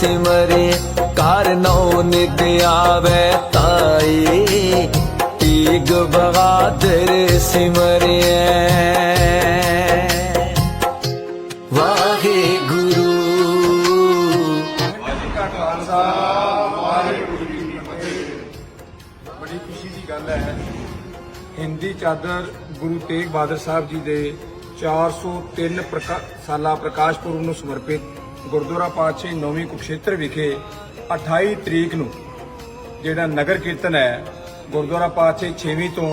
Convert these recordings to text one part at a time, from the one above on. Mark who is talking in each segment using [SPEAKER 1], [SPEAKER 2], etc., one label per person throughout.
[SPEAKER 1] ਸਿਮਰੇ ਕਰ ਨੌ ਨਿਤ ਆਵੇ ਤਾਈ। ਤੀਗ ਬਹਾਦਰ ਸਿਮਰਿਐ। ਵਾਹਿਗੁਰੂ।
[SPEAKER 2] ਜੀ ਕਾ ਖਾਲਸਾ ਵਾਹਿਗੁਰੂ ਜੀ ਕੀ ਫਤਿਹ ਬੜੀ ਖੁਸ਼ੀ ਦੀ ਗੱਲ ਹੈ। ਹਿੰਦੀ ਚਾਦਰ ਗੁਰੂ ਤੇਗ ਬਹਾਦਰ ਸਾਹਿਬ ਜੀ ਦੇ 403 ਪ੍ਰਕਾ- ਸਾਲਾ ਪ੍ਰਕਾਸ਼ ਪੁਰਬ ਨੂੰ ਸਮਰਪਿਤ ਗੁਰਦੁਆਰਾ ਪਾਤਸ਼ਾਹੀ ਨੌਵੀਂ ਕੁਰਕਸ਼ੇਤਰ ਵਿਖੇ 28 ਤਰੀਕ ਨੂੰ ਜਿਹੜਾ ਨਗਰ ਕੀਰਤਨ ਹੈ, ਗੁਰਦੁਆਰਾ ਪਾਤਸ਼ਾਹੀ 6ਵੀਂ ਤੋਂ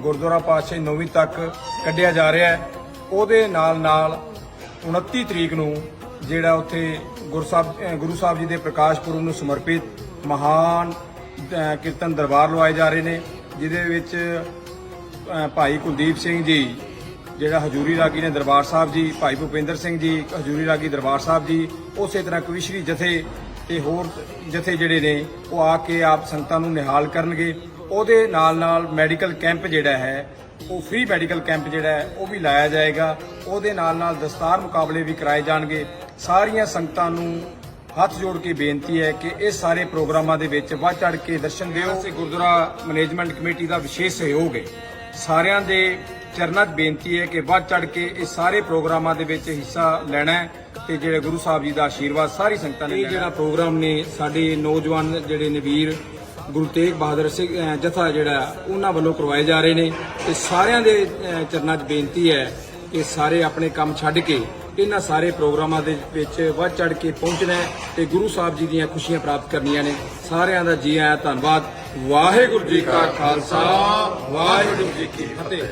[SPEAKER 2] ਗੁਰਦੁਆਰਾ ਪਾਤਸ਼ਾਹੀ 9ਵੀਂ ਤੱਕ ਕੱਢਿਆ ਜਾ ਰਿਹਾ ਹੈ। ਉਹਦੇ ਨਾਲ ਨਾਲ 29 ਤਰੀਕ ਨੂੰ ਜਿਹੜਾ ਉੱਥੇ ਗੁਰੂ ਗੁਰੂ ਸਾਹਿਬ ਜੀ ਦੇ ਪ੍ਰਕਾਸ਼ ਪੁਰਬ ਨੂੰ ਸਮਰਪਿਤ ਮਹਾਨ ਕੀਰਤਨ ਦਰਬਾਰ ਲਵਾਏ ਜਾ ਰਹੇ ਨੇ, ਜਿਹਦੇ ਵਿੱਚ ਭਾਈ ਕੁਲਦੀਪ ਸਿੰਘ ਜੀ ਜਿਹੜਾ ਹਜੂਰੀ ਰਾਗੀ ਨੇ ਦਰਬਾਰ ਸਾਹਿਬ ਜੀ, ਭਾਈ ਭੁਪਿੰਦਰ ਸਿੰਘ ਜੀ, ਹਜੂਰੀ ਰਾਗੀ ਦਰਬਾਰ ਸਾਹਿਬ ਜੀ, ਉਸੇ ਤਰ੍ਹਾਂ ਕਵਿਸ਼ਰੀ ਜਥੇ ਤੇ ਹੋਰ ਜਥੇ ਜਿਹੜੇ ਨੇ, ਉਹ ਆ ਕੇ ਆਪ ਸੰਗਤਾਂ ਨੂੰ ਨਿਹਾਲ ਕਰਨਗੇ। ਉਹਦੇ ਨਾਲ ਨਾਲ ਮੈਡੀਕਲ ਕੈਂਪ ਜਿਹੜਾ ਹੈ, ਉਹ ਫ੍ਰੀ ਮੈਡੀਕਲ ਕੈਂਪ ਜਿਹੜਾ ਹੈ, ਉਹ ਵੀ ਲਾਇਆ ਜਾਏਗਾ। ਉਹਦੇ ਨਾਲ ਨਾਲ ਦਸਤਾਰ ਮੁਕਾਬਲੇ ਵੀ ਕਰਾਏ ਜਾਣਗੇ। ਸਾਰੀਆਂ ਸੰਗਤਾਂ ਨੂੰ ਹੱਥ ਜੋੜ ਕੇ ਬੇਨਤੀ ਹੈ ਕਿ ਇਹ ਸਾਰੇ ਪ੍ਰੋਗਰਾਮਾਂ ਦੇ ਵਿੱਚ ਵੱਧ ਚੜ ਕੇ ਦਰਸ਼ਨ ਦਿਓ। ਤੇ ਗੁਰਦੁਆਰਾ ਮੈਨੇਜਮੈਂਟ ਕਮੇਟੀ ਦਾ ਵਿਸ਼ੇਸ਼ ਸਹਿਯੋਗ ਹੈ। ਸਾਰਿਆਂ ਦੇ ਚਰਨਾਂ 'ਚ ਬੇਨਤੀ ਹੈ ਕਿ ਵੱਧ ਚੜ ਕੇ ਇਹ ਸਾਰੇ ਪ੍ਰੋਗਰਾਮਾਂ ਦੇ ਵਿੱਚ ਹਿੱਸਾ ਲੈਣਾ ਹੈ ਤੇ ਜਿਹੜੇ ਗੁਰੂ ਸਾਹਿਬ ਜੀ ਦਾ ਆਸ਼ੀਰਵਾਦ ਸਾਰੀ ਸੰਗਤਾਂ ਨੇ ਇਹ ਜਿਹੜਾ ਪ੍ਰੋਗਰਾਮ ਨੇ ਸਾਡੇ ਨੌਜਵਾਨ ਜਿਹੜੇ ਨੇ ਵੀਰ ਗੁਰੂ ਤੇਗ ਬਹਾਦਰ ਸਿੰਘ ਜਥਾ ਜਿਹੜਾ ਉਹਨਾਂ ਵੱਲੋਂ ਕਰਵਾਏ ਜਾ ਰਹੇ ਨੇ ਤੇ ਸਾਰਿਆਂ ਦੇ ਚਰਨਾਂ 'ਚ ਬੇਨਤੀ ਹੈ ਕਿ ਸਾਰੇ ਆਪਣੇ ਕੰਮ ਛੱਡ ਕੇ ਇਹਨਾਂ ਸਾਰੇ ਪ੍ਰੋਗਰਾਮਾਂ ਦੇ ਵਿੱਚ ਵੱਧ ਚੜ ਕੇ ਪਹੁੰਚਣਾ ਤੇ ਗੁਰੂ ਸਾਹਿਬ ਜੀ ਦੀਆਂ ਖੁਸ਼ੀਆਂ ਪ੍ਰਾਪਤ ਕਰਨੀਆਂ ਨੇ। ਸਾਰਿਆਂ ਦਾ ਜੀ ਆਇਆਂ ਧੰਨਵਾਦ। ਵਾਹਿਗੁਰੂ ਜੀ ਕਾ ਖਾਲਸਾ ਵਾਹਿਗੁਰੂ ਜੀ ਕੀ ਫਤਿਹ।